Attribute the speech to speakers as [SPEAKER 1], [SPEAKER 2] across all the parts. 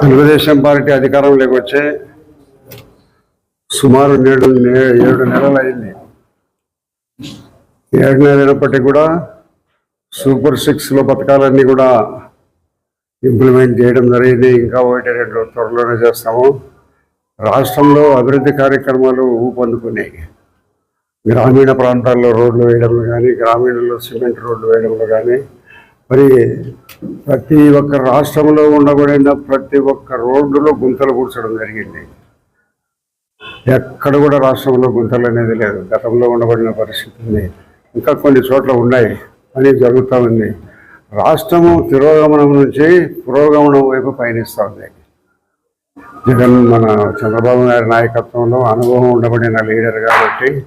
[SPEAKER 1] Telugu Desam party అధికారంలోకి వచ్చే సుమారు నేడు ఏడు నెలలు అయింది. ఏడు నెలలైనప్పటికీ అయినప్పటికీ కూడా సూపర్ సిక్స్లో పథకాలన్నీ కూడా ఇంప్లిమెంట్ చేయడం జరిగింది. ఇంకా ఒకటి రెండు త్వరలోనే చేస్తాము. రాష్ట్రంలో అభివృద్ధి కార్యక్రమాలు ఊపందుకున్నాయి గ్రామీణ ప్రాంతాల్లో రోడ్లు వేయడంలో కానీ గ్రామీణంలో సిమెంట్ రోడ్లు వేయడంలో కానీ మరి ప్రతి ఒక్క రాష్ట్రంలో ఉండబడిన ప్రతి ఒక్క రోడ్డులో గుంతలు కూర్చడం జరిగింది. ఎక్కడ కూడా రాష్ట్రంలో గుంతలు అనేది లేదు. గతంలో ఉండబడిన పరిస్థితి ఉంది. ఇంకా కొన్ని చోట్ల ఉన్నాయి. అని జరుగుతూ ఉంది. రాష్ట్రము తిరోగమనం నుంచి పురోగమనం వైపు పయనిస్తూ ఉంది. జగన్ మన చంద్రబాబు నాయుడు నాయకత్వంలో అనుభవం ఉండబడిన లీడర్ కాబట్టి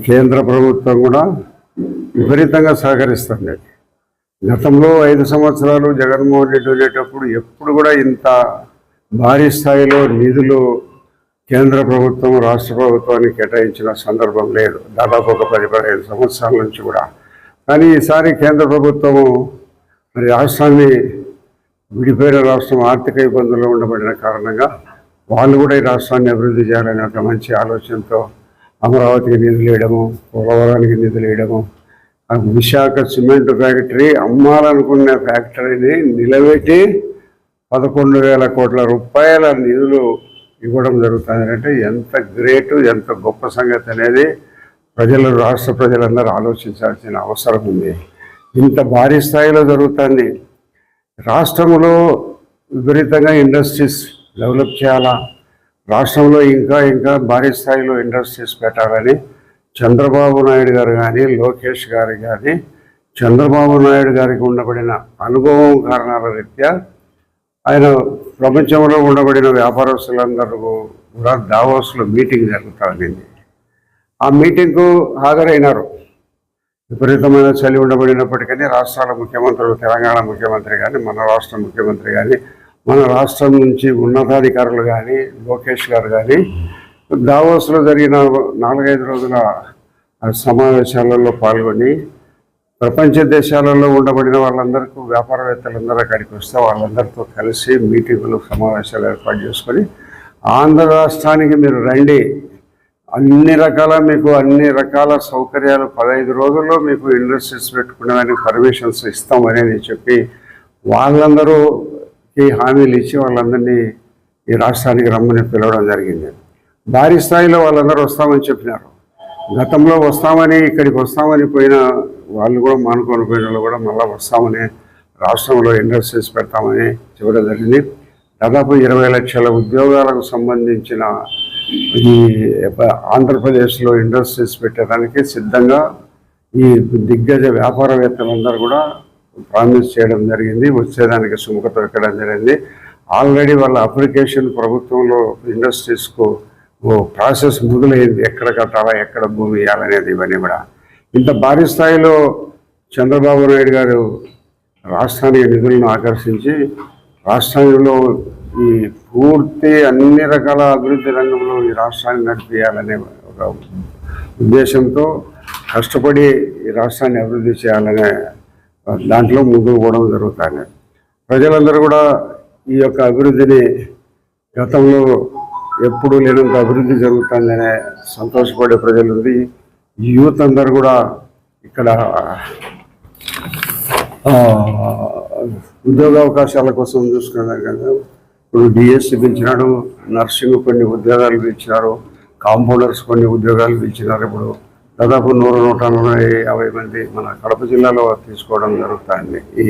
[SPEAKER 1] కేంద్ర ప్రభుత్వం కూడా విపరీతంగా సహకరిస్తుంది. గతంలో ఐదు సంవత్సరాలు జగన్మోహన్ రెడ్డి ఉండేటప్పుడు ఎప్పుడు కూడా ఇంత భారీ స్థాయిలో నిధులు కేంద్ర ప్రభుత్వం రాష్ట్ర ప్రభుత్వానికి కేటాయించిన సందర్భం లేదు. దాదాపు ఒక పది పదిహేను సంవత్సరాల నుంచి కూడా. కానీ ఈసారి కేంద్ర ప్రభుత్వము మరి రాష్ట్రాన్ని విడిపోయిన రాష్ట్రం ఆర్థిక ఇబ్బందుల్లో ఉండబడిన కారణంగా వాళ్ళు కూడా ఈ రాష్ట్రాన్ని అభివృద్ధి చేయాలనే ఒక మంచి ఆలోచనతో అమరావతికి నిధులు వేయడము పోలవరానికి నిధులు వేయడము విశాఖ సిమెంట్ ఫ్యాక్టరీ అమ్మాలనుకున్న ఫ్యాక్టరీని నిలబెట్టి పదకొండు వేల కోట్ల రూపాయల నిధులు ఇవ్వడం జరుగుతుంది. అంటే ఎంత గ్రేటు ఎంత గొప్ప సంగతి అనేది ప్రజలు రాష్ట్ర ప్రజలందరూ ఆలోచించాల్సిన అవసరం ఉంది. ఇంత భారీ స్థాయిలో జరుగుతుంది. రాష్ట్రంలో విపరీతంగా ఇండస్ట్రీస్ డెవలప్ చేయాలా? రాష్ట్రంలో ఇంకా ఇంకా భారీ స్థాయిలో ఇండస్ట్రీస్ పెట్టాలని చంద్రబాబు నాయుడు గారు కానీ లోకేష్ గారు కానీ చంద్రబాబు నాయుడు గారికి ఉండబడిన అనుభవం కారణాల రీత్యా ఆయన ప్రపంచంలో ఉండబడిన వ్యాపారస్తులందరూ కూడా దావోస్లో మీటింగ్ జరుగుతూ ఉండింది. ఆ మీటింగ్కు హాజరైనారు. విపరీతమైన చలి ఉండబడినప్పటికీ రాష్ట్రాల ముఖ్యమంత్రులు తెలంగాణ ముఖ్యమంత్రి కానీ మన రాష్ట్ర ముఖ్యమంత్రి కానీ మన రాష్ట్రం నుంచి ఉన్నతాధికారులు కానీ లోకేష్ గారు కానీ దావోస్లో జరిగిన నాలుగైదు రోజుల సమావేశాలలో పాల్గొని ప్రపంచ దేశాలలో ఉండబడిన వాళ్ళందరికీ వ్యాపారవేత్తలందరూ అక్కడికి వస్తే వాళ్ళందరితో కలిసి మీటింగులు సమావేశాలు ఏర్పాటు చేసుకొని ఆంధ్ర రాష్ట్రానికి మీరు రండి. అన్ని రకాల మీకు అన్ని రకాల సౌకర్యాలు పదహైదు రోజుల్లో మీకు ఇండస్ట్రీస్ పెట్టుకునేదానికి పర్మిషన్స్ ఇస్తామని చెప్పి వాళ్ళందరూకి హామీలు ఇచ్చి వాళ్ళందరినీ ఈ రాష్ట్రానికి రమ్మని పిలవడం జరిగింది. భారీ స్థాయిలో వాళ్ళందరూ వస్తామని చెప్పినారు. గతంలో వస్తామని ఇక్కడికి వస్తామని పోయిన వాళ్ళు కూడా మానుకొని పోయిన వాళ్ళు కూడా మళ్ళీ వస్తామని రాష్ట్రంలో ఇండస్ట్రీస్ పెడతామని చెప్పడం జరిగింది. దాదాపు ఇరవై లక్షల ఉద్యోగాలకు సంబంధించిన ఈ ఆంధ్రప్రదేశ్లో ఇండస్ట్రీస్ పెట్టడానికి సిద్ధంగా ఈ దిగ్గజ వ్యాపారవేత్తలందరూ కూడా ప్రామిస్ చేయడం జరిగింది వచ్చేదానికి సుముఖత ఎక్కడం జరిగింది. ఆల్రెడీ వాళ్ళ అప్లికేషన్ ప్రభుత్వంలో ఇండస్ట్రీస్కు ఓ ప్రాసెస్ మొదలైంది. ఎక్కడ కట్టాలా ఎక్కడ భూమి ఇవ్వాలనేది ఇవన్నీ కూడా. ఇంత భారీ స్థాయిలో చంద్రబాబు నాయుడు గారు రాష్ట్రానికి నిధులను ఆకర్షించి రాష్ట్రంలో ఈ పూర్తి అన్ని రకాల అభివృద్ధి రంగంలో ఈ రాష్ట్రాన్ని నడిపించాలనే ఒక ఉద్దేశంతో కష్టపడి ఈ రాష్ట్రాన్ని అభివృద్ధి చేయాలనే దాంట్లో ముందుకు పోవడం జరుగుతుంది. ప్రజలందరూ కూడా ఈ యొక్క అభివృద్ధిని గతంలో ఎప్పుడు లేనంత అభివృద్ధి జరుగుతుందనే సంతోషపడే ప్రజలు ఉంది యూత్ అందరు కూడా ఇక్కడ ఉద్యోగ అవకాశాల కోసం చూసుకున్నారు కదా. ఇప్పుడు డిఎస్సి పెంచినాడు నర్సింగ్ కొన్ని ఉద్యోగాలు పెంచినారు కాంపౌండర్స్ కొన్ని ఉద్యోగాలు పెంచినారు. ఇప్పుడు దాదాపు నూరు నూట నలభై యాభై మంది మన కడప జిల్లాలో తీసుకోవడం జరుగుతుంది ఈ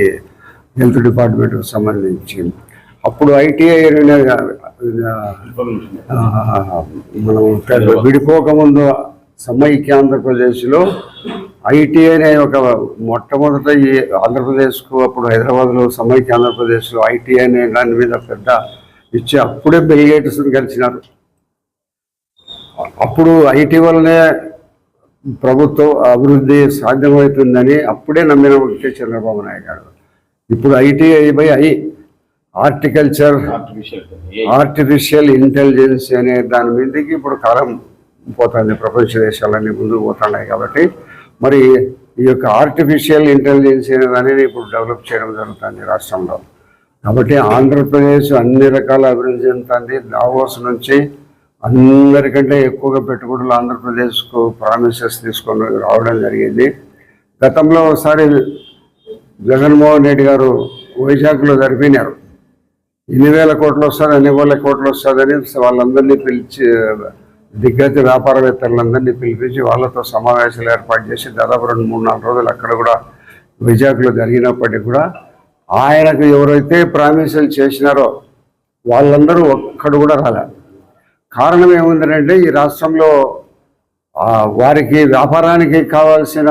[SPEAKER 1] హెల్త్ డిపార్ట్మెంట్కి సంబంధించి. అప్పుడు ఐటీఐ మనం విడిపోకముందు సమైక్య ఆంధ్రప్రదేశ్లో ఐటీఐ అనే ఒక మొట్టమొదట ఈ ఆంధ్రప్రదేశ్కు అప్పుడు హైదరాబాద్లో సమైక్య ఆంధ్రప్రదేశ్లో ఐటీఐ అనే దాని మీద పెద్ద ఇచ్చి అప్పుడే బెలిగేట్స్ కలిసినారు అప్పుడు ఐటీ వల్లనే ప్రభుత్వం అభివృద్ధి సాధ్యమవుతుందని అప్పుడే నమ్మిన వ్యక్తి చంద్రబాబు నాయుడు గారు. ఇప్పుడు ITI by I horticulture artificial intelligence అనే దాని మీదకి ఇప్పుడు కాలం పోతుంది. ప్రపంచ దేశాలన్నీ ముందుకు పోతున్నాయి కాబట్టి. మరి ఈ యొక్క ఆర్టిఫిషియల్ ఇంటెలిజెన్స్ అనేది ఇప్పుడు డెవలప్ చేయడం జరుగుతుంది రాష్ట్రంలో. కాబట్టి ఆంధ్రప్రదేశ్ అన్ని రకాల అభివృద్ధి చెందుతుంది. దావోస్ నుంచి అందరికంటే ఎక్కువగా పెట్టుబడులు ఆంధ్రప్రదేశ్కు ప్రామిసెస్ తీసుకొని రావడం జరిగింది. గతంలో ఒకసారి జగన్మోహన్ రెడ్డి గారు వైజాగ్లో జరిపినారు. ఇన్ని వేల కోట్లు వస్తుంది అన్ని వేల కోట్లు వస్తుందని వాళ్ళందరినీ పిలిచి దిగ్గజ వ్యాపారవేత్తలందరినీ పిలిపించి వాళ్ళతో సమావేశాలు ఏర్పాటు చేసి దాదాపు రెండు మూడు నాలుగు రోజులు అక్కడ కూడా వైజాగ్లో జరిగినప్పటికీ కూడా ఆయనకు ఎవరైతే ప్రామిసులు చేసినారో వాళ్ళందరూ ఒక్కడు కూడా రాలే. కారణం ఏముందంటే ఈ రాష్ట్రంలో వారికి వ్యాపారానికి కావాల్సిన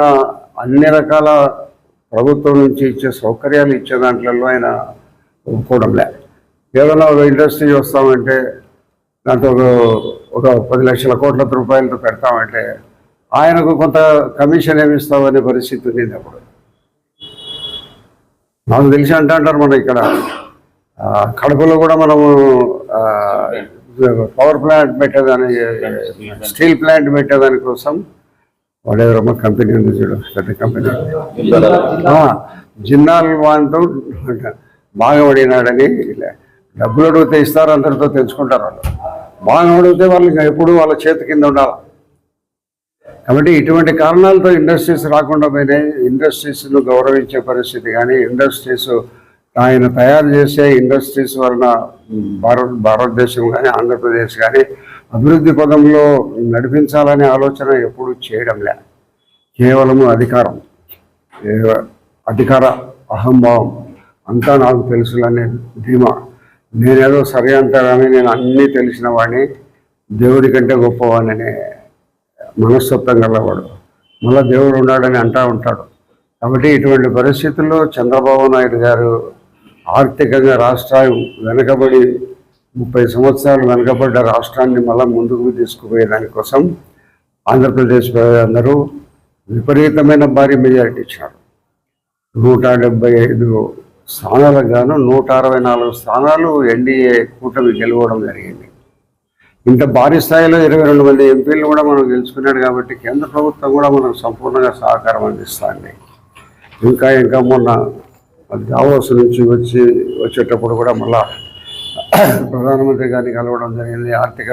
[SPEAKER 1] అన్ని రకాల ప్రభుత్వం నుంచి ఇచ్చే సౌకర్యాలు ఇచ్చే దాంట్లో ఆయన ఒప్పుకోవడంలే ఏదైనా ఒక ఇండస్ట్రీ వస్తామంటే దాంట్లో ఒక పది లక్షల కోట్ల రూపాయలతో పెడతామంటే ఆయనకు కొంత కమిషన్ ఏమి ఇస్తామనే పరిస్థితి ఉంది అప్పుడు. నాకు తెలిసి అంటే అంటారు మనం ఇక్కడ. కడపలో కూడా మనము పవర్ ప్లాంట్ పెట్టేదాని స్టీల్ ప్లాంట్ పెట్టేదాని కోసం వాడేవరమ్మ కంపెనీ ఉంది చూడు పెద్ద కంపెనీ జిన్నాల్. వాంతో బాగా పడినాడని ఇలా డబ్బులు అడిగితే ఇస్తారు అందరితో తెలుసుకుంటారు వాళ్ళు. బాగా అడిగితే వాళ్ళకి ఎప్పుడు వాళ్ళ చేతి కింద ఉండాలి. కాబట్టి ఇటువంటి కారణాలతో ఇండస్ట్రీస్ రాకుండా పోయినాయి. ఇండస్ట్రీస్ను గౌరవించే పరిస్థితి కానీ ఇండస్ట్రీస్ ఆయన తయారు చేసే ఇండస్ట్రీస్ వలన భారత్ భారతదేశం కానీ ఆంధ్రప్రదేశ్ కానీ అభివృద్ధి పదంలో నడిపించాలనే ఆలోచన ఎప్పుడు చేయడం లే. కేవలము అధికారం. అధికార అహంభావం. అంతా నాకు తెలుసులనే ధీమా. నేనేదో సరే అంటారని నేను అన్నీ తెలిసిన వాడిని. దేవుడి కంటే గొప్పవాడిని మనస్తత్వం గలవాడు మళ్ళీ దేవుడు ఉన్నాడని అంటా ఉంటాడు. కాబట్టి ఇటువంటి పరిస్థితుల్లో చంద్రబాబు నాయుడు గారు ఆర్థికంగా రాష్ట్రం వెనకబడి ముప్పై సంవత్సరాలు వెనకబడ్డ రాష్ట్రాన్ని మళ్ళీ ముందుకు తీసుకుపోయే దానికోసం ఆంధ్రప్రదేశ్ ప్రజలందరూ విపరీతమైన భారీ మెజారిటీ ఇచ్చారు నూట డెబ్బై ఐదు స్థానాలకు గాను నూట అరవై నాలుగు స్థానాలు ఎన్డీఏ కూటమి గెలవడం జరిగింది. ఇంత భారీ స్థాయిలో ఇరవై రెండు మంది ఎంపీలు కూడా మనం గెలుచుకున్నాడు కాబట్టి కేంద్ర ప్రభుత్వం కూడా మనకు సంపూర్ణంగా సహకారం అందిస్తుంది. ఇంకా ఇంకా మొన్న దావోస్ నుంచి వచ్చి వచ్చేటప్పుడు కూడా మళ్ళా ప్రధానమంత్రి గారిని కలవడం జరిగింది. ఆర్థిక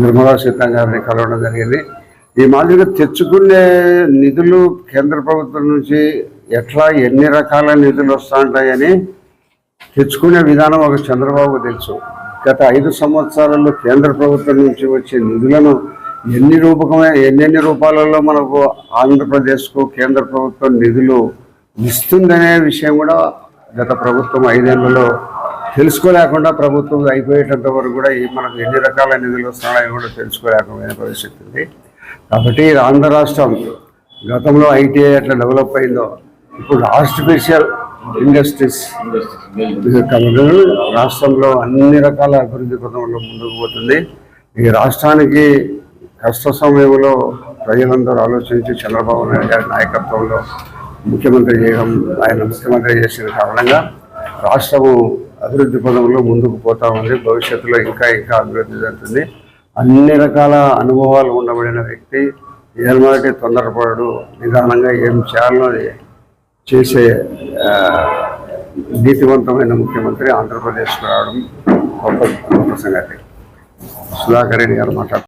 [SPEAKER 1] నిర్మలా సీతారామన్ గారిని కలవడం జరిగింది. ఈ మాదిరిగా తెచ్చుకునే నిధులు కేంద్ర ప్రభుత్వం నుంచి ఎట్లా ఎన్ని రకాల నిధులు వస్తూ ఉంటాయని తెచ్చుకునే విధానం ఒక చంద్రబాబు తెలుసు. గత ఐదు సంవత్సరాల్లో కేంద్ర ప్రభుత్వం నుంచి వచ్చే నిధులను ఎన్ని రూపకమే ఎన్నెన్ని రూపాలలో మనకు ఆంధ్రప్రదేశ్కు కేంద్ర ప్రభుత్వం నిధులు ఇస్తుందనే విషయం కూడా గత ప్రభుత్వం ఐదేళ్ళలో తెలుసుకోలేకుండా ప్రభుత్వం అయిపోయేటంత వరకు కూడా ఈ మనకు ఎన్ని రకాల నిధులు వస్తున్నాయో కూడా తెలుసుకోలేకపోయిన పరిస్థితి ఉంది. కాబట్టి ఆంధ్ర రాష్ట్రం గతంలో ఐటీఐ ఎట్లా డెవలప్ అయిందో ఇప్పుడు ఆర్టిఫిషియల్ ఇండస్ట్రీస్ కాబట్టి రాష్ట్రంలో అన్ని రకాల అభివృద్ధి పథంలో ముందుకు పోతుంది. ఈ రాష్ట్రానికి కష్ట సమయంలో ప్రజలందరూ ఆలోచించి చంద్రబాబు నాయుడు గారి నాయకత్వంలో ముఖ్యమంత్రి చేయడం ఆయన ముఖ్యమంత్రి చేసిన కారణంగా రాష్ట్రము అభివృద్ధి పదంలో ముందుకు పోతా ఉంది. భవిష్యత్తులో ఇంకా ఇంకా అభివృద్ధి జరుగుతుంది. అన్ని రకాల అనుభవాలు ఉండబడిన వ్యక్తి ఏమాటి తొందరపడు నిదానంగా ఏం చేయాలో అది చేసే నీతివంతమైన ముఖ్యమంత్రి ఆంధ్రప్రదేశ్కు రావడం గొప్ప గొప్ప సంగతి. సుధాకర్ రెడ్డి గారు మాట్లాడుతున్నారు.